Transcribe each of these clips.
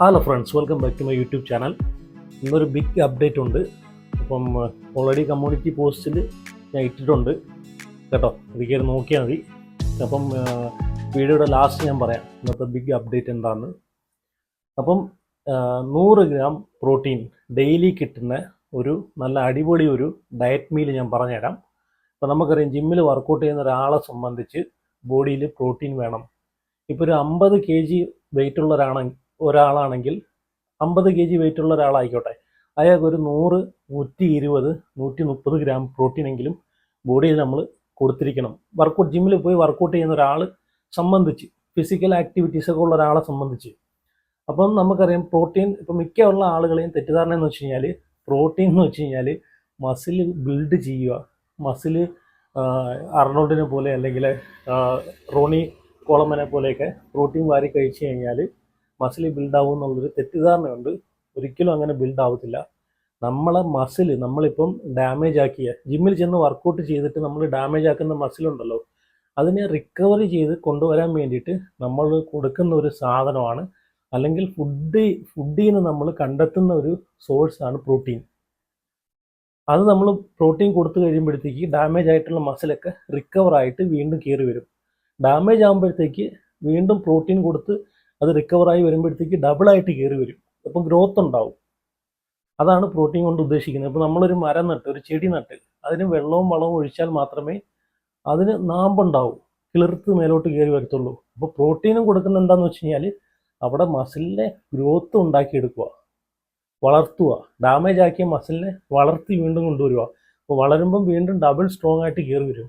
Hello friends welcome back to my YouTube channel ഇന്നൊരു big update ഉണ്ട്. അപ്പം already community പോസ്റ്റിൽ ഞാൻ ഇട്ടിട്ടുണ്ട്. കേട്ടോ അത് കയറി നോക്കിയാൽ മതി. അപ്പം വീഡിയോയുടെ ലാസ്റ്റ് ഞാൻ പറയാം ഇന്നത്തെ ബിഗ് അപ്ഡേറ്റ് എന്താണെന്ന് അപ്പം ആ, നൂറ് ഗ്രാം പ്രോട്ടീൻ ഡെയിലി കിട്ടുന്ന ഒരു നല്ല അടിപൊളി ഒരു ഡയറ്റ് മീൽ ഞാൻ പറഞ്ഞുതരാം. അപ്പം നമുക്കറിയാം ജിമ്മിൽ വർക്കൗട്ട് ചെയ്യുന്ന ഒരാളെ സംബന്ധിച്ച് ബോഡിയിൽ പ്രോട്ടീൻ വേണം. ഇപ്പോൾ ഒരു അമ്പത് കെ ജി വെയിറ്റ് ഉള്ള ഒരാളാണെങ്കിൽ അമ്പത് കെ ജി വെയിറ്റ് ഉള്ള ഒരാളായിക്കോട്ടെ. അയാൾക്ക് ഒരു നൂറ് നൂറ്റി ഇരുപത് നൂറ്റി മുപ്പത് ഗ്രാം പ്രോട്ടീനെങ്കിലും ബോഡിയിൽ നമ്മൾ കൊടുത്തിരിക്കണം. വർക്കൗട്ട് ജിമ്മിൽ പോയി വർക്കൗട്ട് ചെയ്യുന്ന ഒരാൾ സംബന്ധിച്ച് ഫിസിക്കൽ ആക്ടിവിറ്റീസ് ഒക്കെ ഉള്ള ഒരാളെ സംബന്ധിച്ച്. അപ്പം നമുക്കറിയാം പ്രോട്ടീൻ ഇപ്പം മിക്ക ഉള്ള ആളുകളെയും തെറ്റിദ്ധാരണ എന്ന് വെച്ച് കഴിഞ്ഞാൽ പ്രോട്ടീൻ എന്ന് വെച്ച് കഴിഞ്ഞാൽ മസിൽ ബിൽഡ് ചെയ്യുക. മസിൽ അർണോൾഡിനെ പോലെ അല്ലെങ്കിൽ റോണി കോളമനെ പോലെയൊക്കെ പ്രോട്ടീൻ വാരി കഴിച്ചു കഴിഞ്ഞാൽ മസിൽ ബിൽഡ് ആവും എന്നുള്ളൊരു തെറ്റിദ്ധാരണയുണ്ട്. ഒരിക്കലും അങ്ങനെ ബിൽഡ് ആവത്തില്ല. നമ്മളെ മസിൽ നമ്മളിപ്പം ഡാമേജ് ആക്കിയ ജിമ്മിൽ ചെന്ന് വർക്കൗട്ട് ചെയ്തിട്ട് നമ്മൾ ഡാമേജ് ആക്കുന്ന മസിലുണ്ടല്ലോ അതിനെ റിക്കവറി ചെയ്ത് കൊണ്ടുവരാൻ വേണ്ടിയിട്ട് നമ്മൾ കൊടുക്കുന്ന ഒരു സാധനമാണ്. അല്ലെങ്കിൽ ഫുഡ് ഫുഡിൽ നിന്ന് നമ്മൾ കണ്ടെത്തുന്ന ഒരു സോഴ്സാണ് പ്രോട്ടീൻ അത് നമ്മൾ പ്രോട്ടീൻ കൊടുത്തു കഴിയുമ്പോഴത്തേക്ക് ഡാമേജ് ആയിട്ടുള്ള മസിലൊക്കെ റിക്കവർ ആയിട്ട് വീണ്ടും കയറി വരും. ഡാമേജ് ആകുമ്പോഴത്തേക്ക് വീണ്ടും പ്രോട്ടീൻ കൊടുത്ത് അത് റിക്കവറായി വരുമ്പോഴത്തേക്ക് ഡബിളായിട്ട് കയറി വരും. അപ്പം ഗ്രോത്ത് ഉണ്ടാവും. അതാണ് പ്രോട്ടീൻ കൊണ്ട് ഉദ്ദേശിക്കുന്നത്. ഇപ്പോൾ നമ്മളൊരു മരം നട്ട് ഒരു ചെടി നട്ട് അതിന് വെള്ളവും വളവും ഒഴിച്ചാൽ മാത്രമേ അതിന് നാമ്പുണ്ടാവും. കിളിർത്ത് മേലോട്ട് കയറി വരത്തുള്ളൂ. അപ്പോൾ പ്രോട്ടീനും കൊടുക്കുന്ന എന്താണെന്ന് വെച്ച് കഴിഞ്ഞാൽ അവിടെ മസിലിനെ ഗ്രോത്ത് ഉണ്ടാക്കിയെടുക്കുക. വളർത്തുക. ഡാമേജ് ആക്കിയ മസിലിനെ വളർത്തി വീണ്ടും കൊണ്ടുവരിക. അപ്പോൾ വളരുമ്പം വീണ്ടും ഡബിൾ സ്ട്രോങ് ആയിട്ട് കയറി വരും.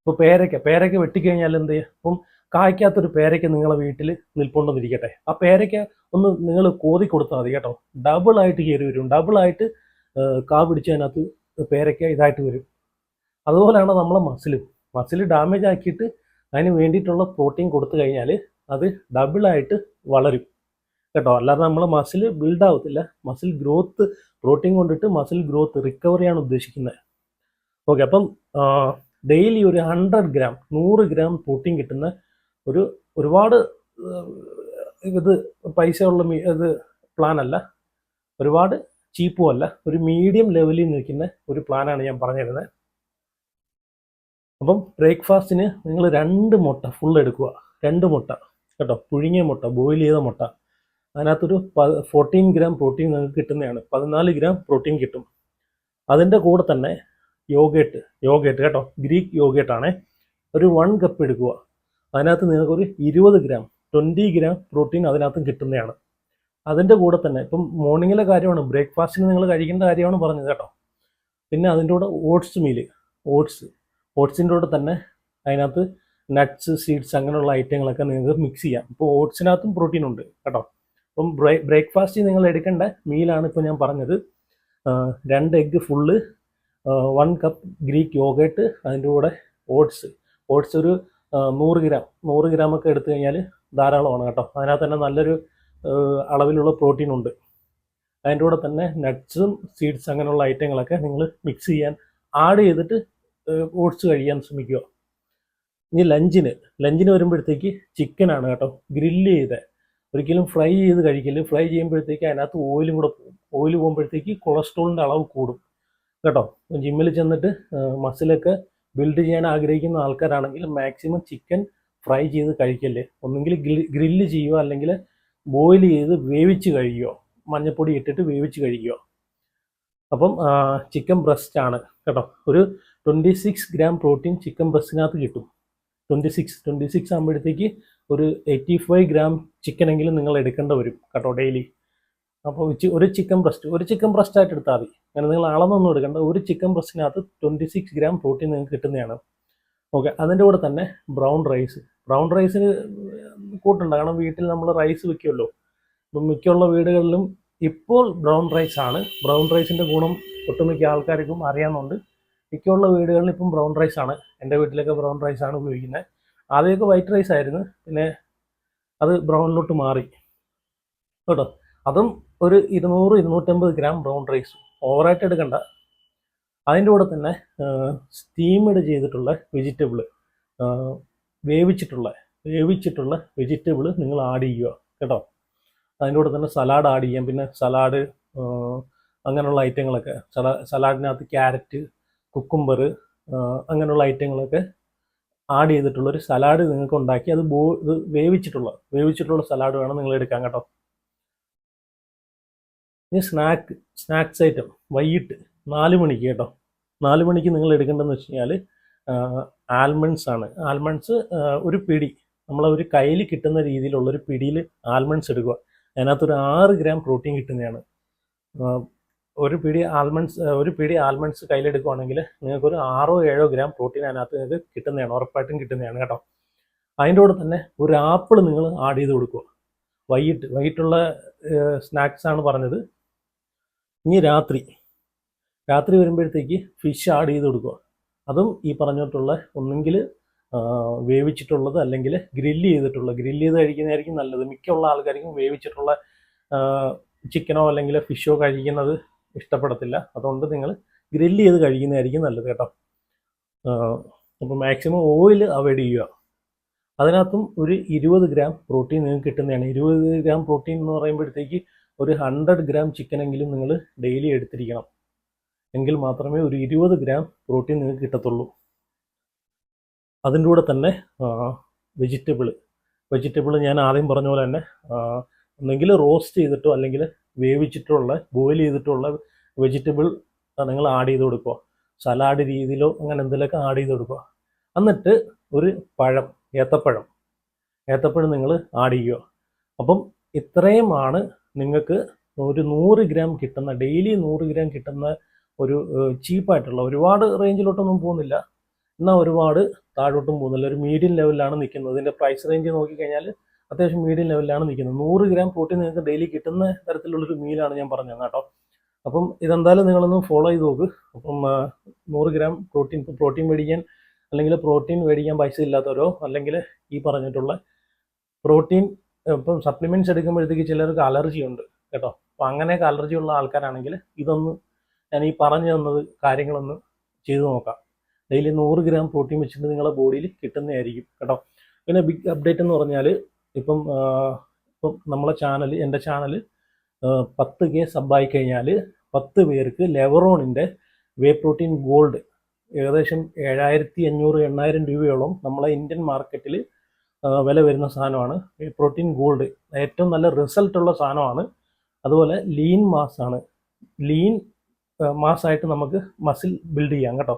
ഇപ്പോൾ പേരയ്ക്ക പേരയ്ക്ക വെട്ടിക്കഴിഞ്ഞാൽ എന്ത് ചെയ്യും? അപ്പം കായ്ക്കാത്തൊരു പേരയ്ക്ക് നിങ്ങളെ വീട്ടിൽ നിൽപ്പുണ്ടെന്നിരിക്കട്ടെ. ആ പേരയ്ക്ക ഒന്ന് നിങ്ങൾ കോതി കൊടുത്താൽ മതി കേട്ടോ. ഡബിളായിട്ട് കയറി വരും. ഡബിളായിട്ട് കാ പിടിച്ചതിനകത്ത് പേരയ്ക്ക ഇതായിട്ട് വരും. അതുപോലെയാണ് നമ്മളെ മസിലും. മസിൽ ഡാമേജ് ആക്കിയിട്ട് അതിന് വേണ്ടിയിട്ടുള്ള പ്രോട്ടീൻ കൊടുത്തു കഴിഞ്ഞാൽ അത് ഡബിളായിട്ട് വളരും. കേട്ടോ അല്ലാതെ നമ്മളെ മസിൽ ബിൽഡ് ആവത്തില്ല. മസിൽ ഗ്രോത്ത് പ്രോട്ടീൻ കൊണ്ടിട്ട് മസിൽ ഗ്രോത്ത് റിക്കവറിയാണ് ഉദ്ദേശിക്കുന്നത്. ഓക്കെ അപ്പം ഡെയിലി ഒരു ഹൺഡ്രഡ് ഗ്രാം നൂറ് ഗ്രാം പ്രോട്ടീൻ കിട്ടുന്ന ഒരു ഒരുപാട് ഇത് പൈസ ഉള്ള ഇത് പ്ലാൻ അല്ല ഒരുപാട് ചീപ്പും അല്ല. ഒരു മീഡിയം ലെവലിൽ നിൽക്കുന്ന ഒരു പ്ലാനാണ് ഞാൻ പറഞ്ഞിരുന്നത്. അപ്പം ബ്രേക്ക്ഫാസ്റ്റിന് നിങ്ങൾ രണ്ട് മുട്ട ഫുൾ എടുക്കുക. രണ്ട് മുട്ട കേട്ടോ? പുഴുങ്ങിയ മുട്ട ബോയിൽ ചെയ്ത മുട്ട. അതിനകത്തൊരു ഫോർട്ടീൻ ഗ്രാം പ്രോട്ടീൻ നിങ്ങൾക്ക് കിട്ടുന്നതാണ്. പതിനാല് ഗ്രാം പ്രോട്ടീൻ കിട്ടും. അതിന്റെ കൂടെ തന്നെ യോഗേട്ട് യോഗേട്ട് കേട്ടോ? ഗ്രീക്ക് യോഗേട്ടാണ് ഒരു വൺ കപ്പ് എടുക്കുക. അതിനകത്ത് നിങ്ങൾക്ക് ഒരു ഇരുപത് ഗ്രാം ട്വന്റി ഗ്രാം പ്രോട്ടീൻ അതിനകത്തും കിട്ടുന്നതാണ്. അതിന്റെ കൂടെ തന്നെ ഇപ്പം മോർണിംഗിലെ കാര്യമാണ് ബ്രേക്ക്ഫാസ്റ്റിന് നിങ്ങൾ കഴിക്കേണ്ട കാര്യമാണ് പറഞ്ഞത് കേട്ടോ. പിന്നെ അതിന്റെ കൂടെ ഓട്സ് മീൽ ഓട്സ് ഓട്സിന്റെ കൂടെ തന്നെ അതിനകത്ത് നട്ട്സ് സീഡ്സ് അങ്ങനെയുള്ള ഐറ്റങ്ങളൊക്കെ നിങ്ങൾക്ക് മിക്സ് ചെയ്യാം. ഇപ്പോൾ ഓട്സിനകത്തും പ്രോട്ടീൻ ഉണ്ട് കേട്ടോ. അപ്പം ബ്രേ ബ്രേക്ക്ഫാസ്റ്റ് നിങ്ങൾ എടുക്കേണ്ട മീലാണ് ഇപ്പോൾ ഞാൻ പറഞ്ഞത്. രണ്ട് egg full one cup Greek yogurt അതിന്റെ കൂടെ ഓട്സ് ഓട്സ് ഒരു നൂറ് ഗ്രാം നൂറ് ഗ്രാമൊക്കെ എടുത്തു കഴിഞ്ഞാൽ ധാരാളമാണ് കേട്ടോ. അതിനകത്ത് തന്നെ നല്ലൊരു അളവിലുള്ള പ്രോട്ടീൻ ഉണ്ട്. അതിന്റെ കൂടെ തന്നെ നട്ട്സും സീഡ്സ് അങ്ങനെയുള്ള ഐറ്റങ്ങളൊക്കെ നിങ്ങൾ മിക്സ് ചെയ്യാൻ ആഡ് ചെയ്തിട്ട് ഓട്സ് കഴിക്കാൻ ശ്രമിക്കുക. ഇനി ലഞ്ചിന് ലഞ്ചിന് വരുമ്പോഴത്തേക്ക് ചിക്കനാണ് കേട്ടോ. ഗ്രില്ല് ചെയ്ത്. ഒരിക്കലും ഫ്രൈ ചെയ്ത് കഴിക്കൽ ഫ്രൈ ചെയ്യുമ്പോഴത്തേക്ക് അതിനകത്ത് ഓയിലും കൂടെ പോകും. ഓയിൽ പോകുമ്പോഴത്തേക്ക് കൊളസ്ട്രോളിന്റെ അളവ് കൂടും. കേട്ടോ. ജിമ്മിൽ ചെന്നിട്ട് മസിലൊക്കെ ബിൽഡ് ചെയ്യാൻ ആഗ്രഹിക്കുന്ന ആൾക്കാരാണെങ്കിൽ മാക്സിമം ചിക്കൻ ഫ്രൈ ചെയ്ത് കഴിക്കല്ലേ ഒന്നുകിൽ ഗ്രില്ല് ചെയ്യുക അല്ലെങ്കിൽ ബോയിൽ ചെയ്ത് വേവിച്ച് കഴിക്കുക. മഞ്ഞപ്പൊടി ഇട്ടിട്ട് വേവിച്ച് കഴിക്കുക. അപ്പം ചിക്കൻ ബ്രസ്റ്റ് ആണ് കേട്ടോ. ഒരു twenty six gram protein chicken ബ്രസ്റ്റിനകത്ത് കിട്ടും. ട്വന്റി സിക്സ് ട്വന്റി സിക്സ് ആകുമ്പോഴത്തേക്ക് ഒരു എയ്റ്റി ഫൈവ് ഗ്രാം ചിക്കനെങ്കിലും നിങ്ങൾ എടുക്കേണ്ട വരും കേട്ടോ ഡെയിലി അപ്പോൾ ഒരു ചിക്കൻ ബ്രസ്റ്റ് ഒരു ചിക്കൻ ബ്രസ്റ്റ് ആയിട്ട് എടുത്താൽ മതി. അങ്ങനെ നിങ്ങൾ അളന്നൊന്നും എടുക്കേണ്ട. ഒരു ചിക്കൻ ബ്രസ്റ്റിനകത്ത് ട്വന്റി സിക്സ് ഗ്രാം പ്രോട്ടീൻ നിങ്ങൾക്ക് കിട്ടുന്നതാണ്. ഓക്കെ അതിന്റെ കൂടെ തന്നെ ബ്രൗൺ റൈസ് ബ്രൗൺ റൈസിന് കൂട്ടുണ്ട്. കാരണം വീട്ടിൽ നമ്മൾ റൈസ് വെക്കുമല്ലോ അപ്പം മിക്കുള്ള വീടുകളിലും ഇപ്പോൾ ബ്രൗൺ റൈസ് ആണ്. ബ്രൗൺ റൈസിന്റെ ഗുണം ഒട്ടുമിക്ക ആൾക്കാർക്കും അറിയാവുന്നുണ്ട് മിക്കുള്ള വീടുകളിൽ ഇപ്പം ബ്രൗൺ റൈസ് ആണ്. എന്റെ വീട്ടിലൊക്കെ ബ്രൗൺ റൈസ് ആണ് ഉപയോഗിക്കുന്നത്. ആദ്യമൊക്കെ വൈറ്റ് റൈസ് ആയിരുന്നു. പിന്നെ അത് ബ്രൗണിലോട്ട് മാറി. കേട്ടോ? അതും ഒരു ഇരുന്നൂറ് ഇരുന്നൂറ്റമ്പത് ഗ്രാം ബ്രൗൺ റൈസ് ഓവറായിട്ട് എടുക്കണ്ട. അതിന്റെ കൂടെ തന്നെ സ്റ്റീംഡ് ചെയ്തിട്ടുള്ള വെജിറ്റബിൾ വേവിച്ചിട്ടുള്ള വേവിച്ചിട്ടുള്ള വെജിറ്റബിൾ നിങ്ങൾ ആഡ് ചെയ്യുക കേട്ടോ. അതിന്റെ കൂടെ തന്നെ സലാഡ് ആഡ് ചെയ്യാം. പിന്നെ സലാഡ് അങ്ങനെയുള്ള ഐറ്റങ്ങളൊക്കെ സലാ സലാഡിനകത്ത് ക്യാരറ്റ് കുക്കുംബർ അങ്ങനെയുള്ള ഐറ്റങ്ങളൊക്കെ ആഡ് ചെയ്തിട്ടുള്ള ഒരു സലാഡ് നിങ്ങൾക്ക് ഉണ്ടാക്കി അത് ബോ ഇത് വേവിച്ചിട്ടുള്ള വേവിച്ചിട്ടുള്ള സലാഡ് വേണം നിങ്ങൾ എടുക്കാൻ കേട്ടോ. ഇനി സ്നാക്ക് സ്നാക്സ് ഐറ്റം വൈകിട്ട് നാല് മണിക്ക് കേട്ടോ. നാല് മണിക്ക് നിങ്ങൾ എടുക്കേണ്ടതെന്ന് വെച്ച് കഴിഞ്ഞാൽ ആൽമണ്ട്സ് ആണ്. ആൽമണ്ട്സ് ഒരു പിടി. നമ്മളെ ഒരു കയ്യിൽ കിട്ടുന്ന രീതിയിലുള്ള ഒരു പിടിയിൽ ആൽമണ്ട്സ് എടുക്കുക അതിനകത്തൊരു ആറ് ഗ്രാം പ്രോട്ടീൻ കിട്ടുന്നതാണ്. ഒരു പിടി ആൽമണ്ട്സ് ഒരു പിടി ആൽമണ്ട്സ് കയ്യിലെടുക്കുവാണെങ്കിൽ നിങ്ങൾക്കൊരു ആറോ ഏഴോ ഗ്രാം പ്രോട്ടീൻ അതിനകത്ത് നിങ്ങൾക്ക് കിട്ടുന്നതാണ്. ഉറപ്പായിട്ടും കിട്ടുന്നതാണ് കേട്ടോ. അതിന്റെ കൂടെ തന്നെ ഒരു ആപ്പിൾ നിങ്ങൾ ആഡ് ചെയ്ത് കൊടുക്കുക. വൈകിട്ട് വൈകിട്ടുള്ള സ്നാക്സ് ആണ് പറഞ്ഞത്. ഇനി രാത്രി. രാത്രി വരുമ്പോഴത്തേക്ക് ഫിഷ് ആഡ് ചെയ്ത് കൊടുക്കുക. അതും ഈ പറഞ്ഞിട്ടുള്ള ഒന്നെങ്കിൽ വേവിച്ചിട്ടുള്ളത് അല്ലെങ്കിൽ ഗ്രില്ല് ചെയ്തിട്ടുള്ള ഗ്രില്ല് ചെയ്ത് കഴിക്കുന്നതായിരിക്കും നല്ലത്. മിക്കുള്ള ആൾക്കാർക്കും വേവിച്ചിട്ടുള്ള ചിക്കനോ അല്ലെങ്കിൽ ഫിഷോ കഴിക്കുന്നത് ഇഷ്ടപ്പെടത്തില്ല. അതുകൊണ്ട് നിങ്ങൾ ഗ്രില്ല് ചെയ്ത് കഴിക്കുന്നതായിരിക്കും നല്ലത് കേട്ടോ. അപ്പോൾ മാക്സിമം ഓയിൽ അവോയ്ഡ് ചെയ്യുക. അതിനകത്തും ഒരു ഇരുപത് ഗ്രാം പ്രോട്ടീൻ നിങ്ങൾക്ക് കിട്ടുന്നതാണ്. ഇരുപത് ഗ്രാം പ്രോട്ടീൻ എന്ന് പറയുമ്പോഴത്തേക്ക് ഒരു ഹൺഡ്രഡ് ഗ്രാം ചിക്കനെങ്കിലും നിങ്ങൾ ഡെയിലി എടുത്തിരിക്കണം. എങ്കിൽ മാത്രമേ ഒരു ഇരുപത് ഗ്രാം പ്രോട്ടീൻ നിങ്ങൾക്ക് കിട്ടത്തുള്ളൂ. അതിന്റെ കൂടെ തന്നെ വെജിറ്റബിൾ വെജിറ്റബിൾ ഞാൻ ആദ്യം പറഞ്ഞ പോലെ തന്നെ ഒന്നെങ്കിൽ റോസ്റ്റ് ചെയ്തിട്ടോ അല്ലെങ്കിൽ വേവിച്ചിട്ടുള്ള ബോയിൽ ചെയ്തിട്ടുള്ള വെജിറ്റബിൾ നിങ്ങൾ ആഡ് ചെയ്ത് കൊടുക്കുക. സലാഡ് രീതിയിലോ അങ്ങനെ എന്തെങ്കിലുമൊക്കെ ആഡ് ചെയ്ത് കൊടുക്കുക. എന്നിട്ട് ഒരു പഴം ഏത്തപ്പഴം. ഏത്തപ്പഴം നിങ്ങൾ ആഡ് ചെയ്യുക. അപ്പം ഇത്രയുമാണ് നിങ്ങൾക്ക് ഒരു നൂറ് ഗ്രാം കിട്ടുന്ന ഡെയിലി നൂറ് ഗ്രാം കിട്ടുന്ന ഒരു ചീപ്പായിട്ടുള്ള ഒരുപാട് റേഞ്ചിലോട്ടൊന്നും പോകുന്നില്ല. എന്നാൽ ഒരുപാട് താഴോട്ടും പോകുന്നില്ല. ഒരു മീഡിയം ലെവലിലാണ് നിൽക്കുന്നത് ഇതിന്റെ പ്രൈസ് റേഞ്ച് നോക്കിക്കഴിഞ്ഞാൽ അത്യാവശ്യം മീഡിയം ലെവലിലാണ് നിൽക്കുന്നത് നൂറ് ഗ്രാം പ്രോട്ടീൻ നിങ്ങൾക്ക് ഡെയിലി കിട്ടുന്ന തരത്തിലുള്ളൊരു മീലാണ് ഞാൻ പറഞ്ഞത് കേട്ടോ. അപ്പം ഇതെന്തായാലും നിങ്ങളൊന്ന് ഫോളോ ചെയ്ത് നോക്ക്. അപ്പം നൂറ് ഗ്രാം പ്രോട്ടീൻ പ്രോട്ടീൻ മേടിക്കാൻ അല്ലെങ്കിൽ പ്രോട്ടീൻ മേടിക്കാൻ പൈസ ഇല്ലാത്തവരോ അല്ലെങ്കിൽ ഈ പറഞ്ഞിട്ടുള്ള പ്രോട്ടീൻ ഇപ്പം സപ്ലിമെന്റ്സ് എടുക്കുമ്പോഴത്തേക്ക് ചിലർക്ക് അലർജി ഉണ്ട് കേട്ടോ. അപ്പോൾ അങ്ങനെയൊക്കെ അലർജി ഉള്ള ആൾക്കാരാണെങ്കിൽ ഇതൊന്ന് ഞാൻ ഈ പറഞ്ഞു തന്നത് കാര്യങ്ങളൊന്ന് ചെയ്തു നോക്കാം. ഡെയിലി നൂറ് ഗ്രാം പ്രോട്ടീൻ വെച്ചിട്ട് നിങ്ങളുടെ ബോഡിയിൽ കിട്ടുന്നതായിരിക്കും കേട്ടോ. പിന്നെ ബിഗ് അപ്ഡേറ്റ് എന്ന് പറഞ്ഞാൽ ഇപ്പം ഇപ്പം നമ്മളെ ചാനൽ എന്റെ ചാനൽ പത്ത് കെ സബായി കഴിഞ്ഞാൽ പത്ത് പേർക്ക് ലെവറോണിന്റെ വേ പ്രോട്ടീൻ ഗോൾഡ് ഏകദേശം ഏഴായിരത്തി അഞ്ഞൂറ് എണ്ണായിരം രൂപയോളം നമ്മളെ ഇന്ത്യൻ മാർക്കറ്റിൽ വില വരുന്ന സാധനമാണ്. വേ പ്രോട്ടീൻ ഗോൾഡ് ഏറ്റവും നല്ല റിസൾട്ട് ഉള്ള സാധനമാണ്. അതുപോലെ ലീൻ മാസ് ആണ്. ലീൻ മാസമായിട്ട് നമുക്ക് മസിൽ ബിൽഡ് ചെയ്യാം കേട്ടോ.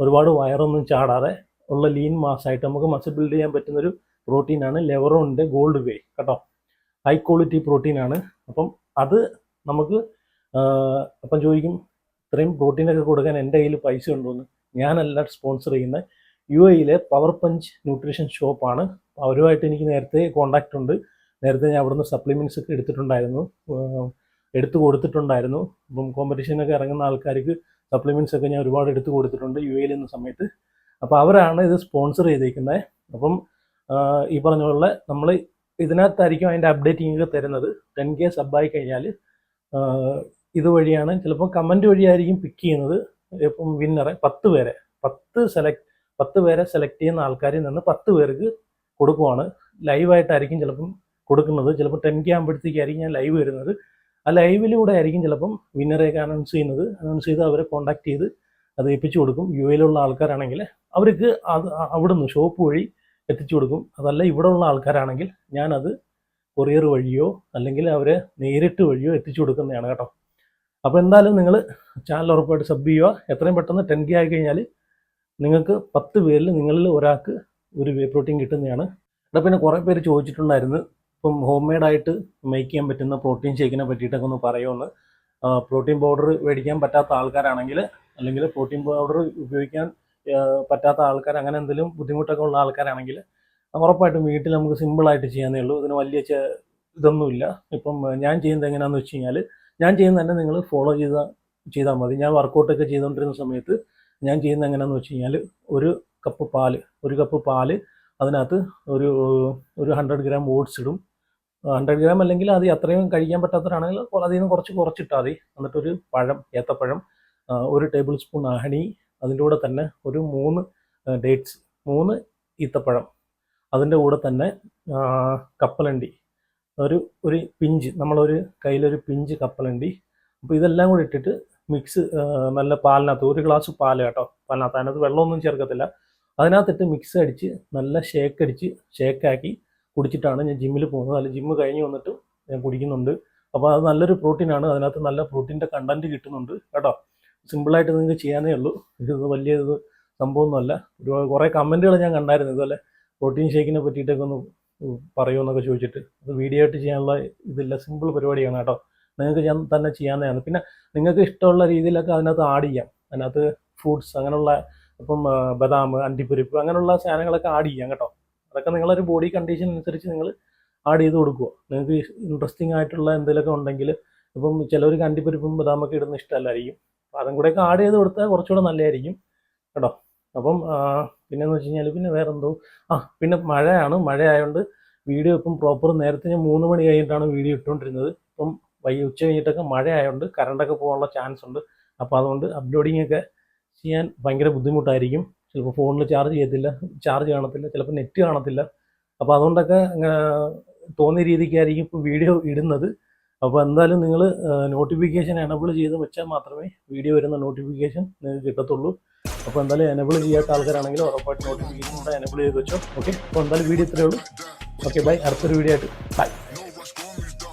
ഒരുപാട് വയറൊന്നും ചാടാതെ ഉള്ള ലീൻ മാസമായിട്ട് നമുക്ക് മസിൽ ബിൽഡ് ചെയ്യാൻ പറ്റുന്നൊരു പ്രോട്ടീനാണ് ലെവറോണിന്റെ ഗോൾഡ് വേ കേട്ടോ. ഹൈ ക്വാളിറ്റി പ്രോട്ടീനാണ് അപ്പം അത് നമുക്ക് അപ്പം ചോദിക്കും ഇത്രയും പ്രോട്ടീനൊക്കെ കൊടുക്കാൻ എന്റെ കയ്യിൽ പൈസ ഉണ്ടോയെന്ന് ഞാനല്ല സ്പോൺസർ ചെയ്യുന്ന യു എയിലെ പവർ പഞ്ച് ന്യൂട്രീഷൻ ഷോപ്പാണ് അവരുമായിട്ട് എനിക്ക് നേരത്തെ കോണ്ടാക്റ്റ് ഉണ്ട്. നേരത്തെ ഞാൻ അവിടുന്ന് സപ്ലിമെന്റ്സ് ഒക്കെ എടുത്തിട്ടുണ്ടായിരുന്നു. എടുത്തു കൊടുത്തിട്ടുണ്ടായിരുന്നു. അപ്പം കോമ്പറ്റീഷനൊക്കെ ഇറങ്ങുന്ന ആൾക്കാർക്ക് സപ്ലിമെന്റ്സ് ഒക്കെ ഞാൻ ഒരുപാട് എടുത്തു കൊടുത്തിട്ടുണ്ട് യു എയിൽ എന്ന സമയത്ത്. അപ്പോൾ അവരാണ് ഇത് സ്പോൺസർ ചെയ്തേക്കുന്നത് അപ്പം ഈ പറഞ്ഞ പോലെ നമ്മൾ ഇതിനകത്തായിരിക്കും അതിന്റെ അപ്ഡേറ്റിംഗ് ഒക്കെ തരുന്നത്. ടെൻ കെ സബായി കഴിഞ്ഞാൽ ഇതുവഴിയാണ് ചിലപ്പോൾ കമന്റ് വഴിയായിരിക്കും പിക്ക് ചെയ്യുന്നത്. ഇപ്പം വിന്നറെ പത്ത് പേരെ പത്ത് സെലക്ട് പത്ത് പേരെ സെലക്ട് ചെയ്യുന്ന ആൾക്കാരിൽ നിന്ന് പത്ത് പേർക്ക് കൊടുക്കുവാണ്. ലൈവായിട്ടായിരിക്കും ചിലപ്പം കൊടുക്കുന്നത്. ചിലപ്പോൾ ടെൻ കെ ആകുമ്പോഴത്തേക്കായിരിക്കും ഞാൻ ലൈവ് വരുന്നത്. ആ ലൈവിലൂടെ ആയിരിക്കും ചിലപ്പം വിന്നറെയൊക്കെ അനൗൺസ് ചെയ്യുന്നത്. അനൗൺസ് ചെയ്ത് അവരെ കോൺടാക്ട് ചെയ്ത് അത് എത്തിച്ചു കൊടുക്കും. യു എയിലുള്ള ആൾക്കാരാണെങ്കിൽ അവർക്ക് അത് അവിടുന്ന് ഷോപ്പ് വഴി എത്തിച്ചു കൊടുക്കും. അതല്ല ഇവിടെ ഉള്ള ആൾക്കാരാണെങ്കിൽ ഞാനത് കൊറിയർ വഴിയോ അല്ലെങ്കിൽ അവരെ നേരിട്ട് വഴിയോ എത്തിച്ചു കൊടുക്കുന്നതാണ് കേട്ടോ. അപ്പോൾ എന്തായാലും നിങ്ങൾ ചാനൽ ഉറപ്പായിട്ട് സബ് ചെയ്യുക. എത്രയും പെട്ടെന്ന് ടെൻ കെ ആയി കഴിഞ്ഞാൽ നിങ്ങൾക്ക് പത്ത് പേരിൽ നിങ്ങളിൽ ഒരാൾക്ക് ഒരു വേ പ്രോട്ടീൻ കിട്ടുന്നതാണ്. ഇവിടെ പിന്നെ കുറേ പേര് ചോദിച്ചിട്ടുണ്ടായിരുന്നു ഇപ്പം ഹോം മെയ്ഡായിട്ട് മേക്ക് ചെയ്യാൻ പറ്റുന്ന പ്രോട്ടീൻ ഷേക്കിനെ പറ്റിയിട്ടൊക്കെ ഒന്ന് പറയുമെന്ന് പ്രോട്ടീൻ പൗഡർ മേടിക്കാൻ പറ്റാത്ത ആൾക്കാരാണെങ്കിൽ അല്ലെങ്കിൽ പ്രോട്ടീൻ പൗഡർ ഉപയോഗിക്കാൻ പറ്റാത്ത ആൾക്കാർ അങ്ങനെ എന്തെങ്കിലും ബുദ്ധിമുട്ടൊക്കെ ഉള്ള ആൾക്കാരാണെങ്കിൽ ഉറപ്പായിട്ടും വീട്ടിൽ നമുക്ക് സിമ്പിളായിട്ട് ചെയ്യാന്നേ ഉള്ളൂ. ഇതിന് വലിയ ഇതൊന്നുമില്ല. ഇപ്പം ഞാൻ ചെയ്യുന്നത് എങ്ങനെയാണെന്ന് വെച്ച് കഴിഞ്ഞാൽ ഞാൻ ചെയ്യുന്നത് തന്നെ നിങ്ങൾ ഫോളോ ചെയ്ത ചെയ്താൽ മതി. ഞാൻ വർക്കൗട്ടൊക്കെ ചെയ്തുകൊണ്ടിരുന്ന സമയത്ത് ഞാൻ ചെയ്യുന്നത് എങ്ങനെയാണെന്ന് വെച്ച് കഴിഞ്ഞാൽ ഒരു കപ്പ് പാൽ ഒരു കപ്പ് പാൽ അതിനകത്ത് ഒരു ഒരു ഹൺഡ്രഡ് ഗ്രാം ഓട്സ് ഇടും. ഹൺഡ്രഡ് ഗ്രാം അല്ലെങ്കിൽ അത് അത്രയും കഴിക്കാൻ പറ്റാത്തവരാണെങ്കിൽ അതിൽ നിന്ന് കുറച്ച് കുറച്ചിട്ടാൽ മതി. എന്നിട്ടൊരു പഴം ഏത്തപ്പഴം ഒരു ടേബിൾ സ്പൂൺ ഹണി അതിന്റെ കൂടെ തന്നെ ഒരു മൂന്ന് ഡേറ്റ്സ് മൂന്ന് ഈത്തപ്പഴം അതിന്റെ കൂടെ തന്നെ കപ്പലണ്ടി ഒരു ഒരു പിഞ്ച് നമ്മളൊരു കയ്യിലൊരു പിഞ്ച് കപ്പലണ്ടി. അപ്പോൾ ഇതെല്ലാം കൂടി ഇട്ടിട്ട് മിക്സ് നല്ല പാലിനകത്ത് ഒരു ഗ്ലാസ് പാൽ കേട്ടോ പാലിനകത്ത് അതിനകത്ത് വെള്ളമൊന്നും ചേർക്കത്തില്ല. അതിനകത്തിട്ട് മിക്സ് അടിച്ച് നല്ല ഷേക്ക് അടിച്ച് ഷേക്കാക്കി കുടിച്ചിട്ടാണ് ഞാൻ ജിമ്മിൽ പോകുന്നത്. അല്ല ജിമ്മ് കഴിഞ്ഞ് വന്നിട്ട് ഞാൻ കുടിക്കുന്നുണ്ട്. അപ്പോൾ അത് നല്ലൊരു പ്രോട്ടീനാണ് അതിനകത്ത് നല്ല പ്രോട്ടീന്റെ കണ്ടന്റ് കിട്ടുന്നുണ്ട് കേട്ടോ. സിമ്പിളായിട്ട് നിങ്ങൾക്ക് ചെയ്യാനേ ഉള്ളൂ. ഇത് വലിയ ഇത് സംഭവമൊന്നുമല്ല. ഒരു കുറേ കമന്റുകൾ ഞാൻ കണ്ടായിരുന്നു. ഇതുപോലെ പ്രോട്ടീൻ ഷേക്കിനെ പറ്റിയിട്ടൊക്കെ ഒന്ന് പറയുമെന്നൊക്കെ ചോദിച്ചിട്ട്. അത് വീഡിയോ ആയിട്ട് ചെയ്യാനുള്ള ഇതില്ല. സിമ്പിൾ പരിപാടിയാണ് കേട്ടോ. നിങ്ങൾക്ക് ഞാൻ തന്നെ ചെയ്യാവുന്നതാണ്. പിന്നെ നിങ്ങൾക്ക് ഇഷ്ടമുള്ള രീതിയിലൊക്കെ അതിനകത്ത് ആഡ് ചെയ്യാം. അതിനകത്ത് ഫ്രൂട്ട്സ് അങ്ങനെയുള്ള ഇപ്പം ആ, ബദാം അണ്ടിപ്പരിപ്പ് അങ്ങനെയുള്ള സാധനങ്ങളൊക്കെ ആഡ് ചെയ്യാം കേട്ടോ. അതൊക്കെ നിങ്ങളൊരു ബോഡി കണ്ടീഷൻ അനുസരിച്ച് നിങ്ങൾ ആഡ് ചെയ്ത് കൊടുക്കുക. നിങ്ങൾക്ക് ഇൻട്രസ്റ്റിംഗ് ആയിട്ടുള്ള എന്തെങ്കിലുമൊക്കെ ഉണ്ടെങ്കിൽ ഇപ്പം ചിലവർക്ക് അണ്ടിപ്പരിപ്പും ബദാമൊക്കെ ഇടുന്ന ഇഷ്ടമല്ലായിരിക്കും. അപ്പം അതും കൂടെയൊക്കെ ആഡ് ചെയ്ത് കൊടുത്താൽ കുറച്ചുകൂടെ നല്ലതായിരിക്കും കേട്ടോ. അപ്പം പിന്നെന്ന് വെച്ച് കഴിഞ്ഞാൽ പിന്നെ വേറെ എന്തോ ആ പിന്നെ മഴയാണ്. മഴ ആയതുകൊണ്ട് വീഡിയോ ഇപ്പം പ്രോപ്പർ നേരത്തെ ഞാൻ മൂന്ന് മണി കഴിഞ്ഞിട്ടാണ് വീഡിയോ ഇട്ടുകൊണ്ടിരുന്നത്. ഇപ്പം വൈ ഉച്ച കഴിഞ്ഞിട്ടൊക്കെ മഴ ആയതുകൊണ്ട് കറണ്ടൊക്കെ പോകാനുള്ള ചാൻസ് ഉണ്ട്. അപ്പോൾ അതുകൊണ്ട് അപ്ലോഡിംഗ് ഒക്കെ ചെയ്യാൻ ഭയങ്കര ബുദ്ധിമുട്ടായിരിക്കും. ചിലപ്പോൾ ഫോണിൽ ചാർജ് ചെയ്യത്തില്ല ചാർജ് കാണത്തില്ല ചിലപ്പോൾ നെറ്റ് കാണത്തില്ല. അപ്പോൾ അതുകൊണ്ടൊക്കെ തോന്നിയ രീതിക്കായിരിക്കും ഇപ്പോൾ വീഡിയോ ഇടുന്നത്. അപ്പോൾ എന്തായാലും നിങ്ങൾ നോട്ടിഫിക്കേഷൻ എനബിൾ ചെയ്ത് വെച്ചാൽ മാത്രമേ വീഡിയോ വരുന്ന നോട്ടിഫിക്കേഷൻ നിങ്ങൾക്ക് കിട്ടത്തുള്ളൂ. അപ്പോൾ എന്തായാലും എനബിൾ ചെയ്യാത്ത ആൾക്കാരാണെങ്കിൽ ഉറപ്പായിട്ട് നോട്ടിഫിക്കേഷൻ കൂടെ എനബിൾ ചെയ്ത് വെച്ചോ. ഓക്കെ അപ്പോൾ എന്തായാലും വീഡിയോ ഇത്രയേ ഉള്ളൂ. ഓക്കെ ബൈ അടുത്തൊരു വീഡിയോ ആയിട്ട്. ബൈ